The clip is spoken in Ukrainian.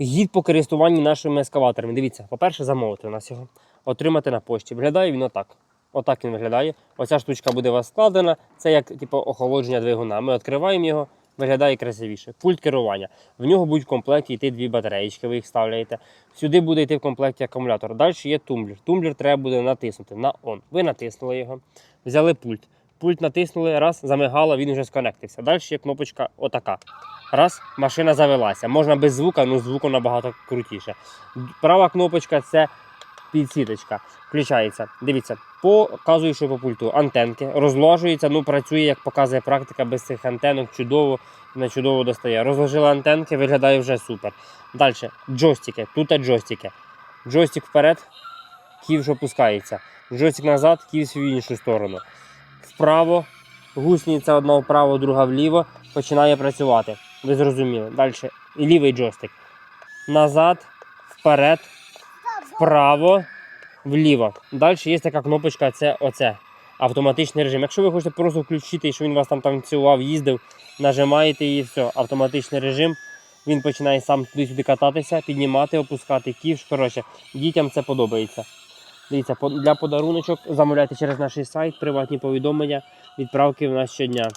Гід по користуванні нашими ескаваторами. Дивіться, по-перше, замовити у нас його, отримати на пошті. Виглядає він отак. Отак він виглядає. Оця штучка буде у вас складена. Це як типу, охолодження двигуна. Ми відкриваємо його, виглядає красивіше. Пульт керування. В нього будуть в комплекті йти дві батареїчки, ви їх ставляєте. Сюди буде йти в комплекті акумулятор. Далі є тумблер. Тумблер треба буде натиснути на on. Ви натиснули його, взяли пульт. Пульт натиснули, раз, замигало, він вже сконектився. Далі є кнопочка отака. Раз, машина завелася. Можна без звука, але звуку набагато крутіше. Права кнопочка це підсвіточка. Включається. Дивіться, показую, що по пульту. Антенки розложується, ну працює, як показує практика, без цих антенок чудово, не чудово достає. Розложили антенки, виглядає вже супер. Далі, джойстики. Тут джойстики. Джойстик вперед, ківш опускається. Джойстик назад, ківш в іншу сторону. Вправо, гусениця одна вправо, друга вліво, починає працювати. Ви зрозуміли. Далі. І лівий джойстик. Назад, вперед, вправо, вліво. Далі є така кнопочка, це оце. Автоматичний режим. Якщо ви хочете просто включити, що він вас там танцював, їздив, нажимаєте і все, автоматичний режим. Він починає сам туди-сюди кататися, піднімати, опускати ківш. Коротше, дітям це подобається. Дивіться, для подаруночок замовляйте через наш сайт, приватні повідомлення, відправки в нас щодня.